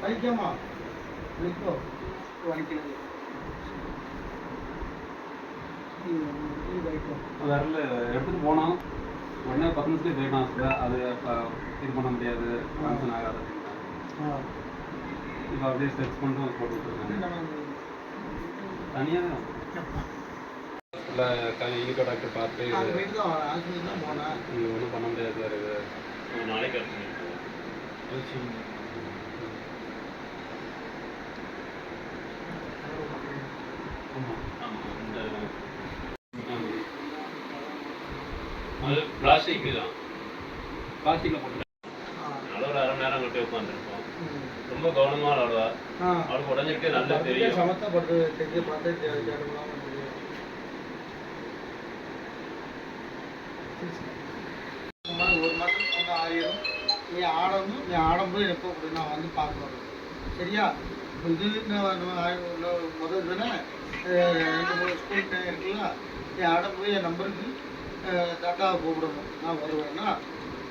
வலிக்காமா வலிக்கோ வலிக்கிறது விரல். எடுத்துட்டு போனோம் உடனே பத்து நிமிஷத்துலேயே ஹாஸ்பிட்டல் அது இப்போ இது பண்ண முடியாது. ஃபங்க்ஷன் ஆகாது இப்போ அப்படியே ஸ்ட்ரெச் பண்ணிட்டு போட்டு விட்டுருக்காங்க தனியாக தான். இல்லை ஈகோ டாக்டர் பார்த்து ஒன்றும் பண்ண முடியாது சார் இது. நாளைக்கு அது பிளாஸ்டிக் தான் பிளாஸ்டிக்கில் போட்டு ஒரு அரை மணி நேரம் கிட்ட உட்காந்துருக்கோம் ரொம்ப கவனமாக விளாடுவா அவளுக்கு உடஞ்சிட்டு நல்லா தெரியும் சமத்தப்படுது தெரிஞ்சு பார்த்து ஒரு மாதம் ஆயிரம். நீ ஆடணும் நீ ஆடும்போது எப்போ கூட நான் வந்து பார்க்கணும். சரியா? இப்போ இது முதல் தானே ரெண்டு மூணு ஸ்கூல் டைம் இருக்குல்ல நீ ஆடும்போது என் நம்பருக்கு டாட்டாவை கூப்பிடணும். நான் வருவேன்னா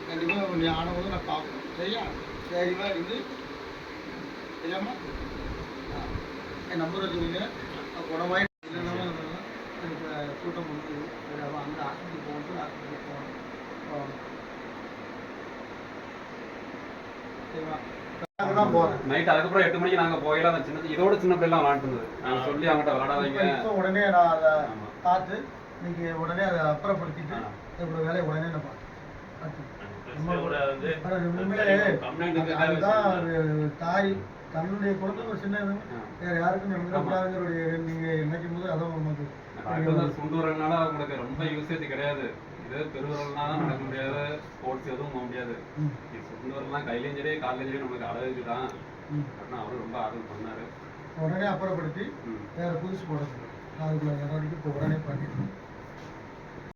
கண்டிப்பாக நீ ஆடும்போது நான் பார்க்கணும். சரியா? சரிமா இருந்து சரியாமா என் நம்பர் வச்சுக்கோங்க. குணமாய் இல்லைன்னா எனக்கு கூட்டம் கொடுத்து அங்கே ஹாஸ்பிட்டல் போகணும் ஹாஸ்பிட்டல் போகணும். போகிறேன் நைட் அதுக்கப்புறம் எட்டு மணிக்கு நாங்கள் போகல அந்த சின்ன இதோட சின்ன பிள்ளைலாம் விளாண்டுருந்தது நான் சொல்லி அவங்ககிட்ட விளாடாதீங்க. இப்போ உடனே நான் அதை. பார்த்து இன்னைக்கு உடனே அதை அப்புறப்படுத்திட்டு. என்னோட வேலையை உடனே நான் பார்த்தேன் அதுதான் ஒரு தாய் தன்னுடைய குழந்தை ஒரு சின்ன. வேற யாருக்கும் நீங்க நினைக்கும் போது அதான் உங்களுக்கு ரொம்ப யூசேஜ் கிடையாது. இது பெருவரல்னால தான் நடக்க முடியாது ஸ்போர்ட்ஸ் எதுவும் போக முடியாது. ம், இது சுண்டு வரலாம் கையிலையும் சரி காலையும் சரி நம்மளுக்கு அழகுக்கு தான். அப்படின்னா அவரும் ரொம்ப ஆர்வம் பண்ணாரு உடனே அப்புறப்படுத்தி. வேற புதுசு போட அதுக்குள்ள நடவடிக்கை இப்போ உடனே பண்ணிடணும்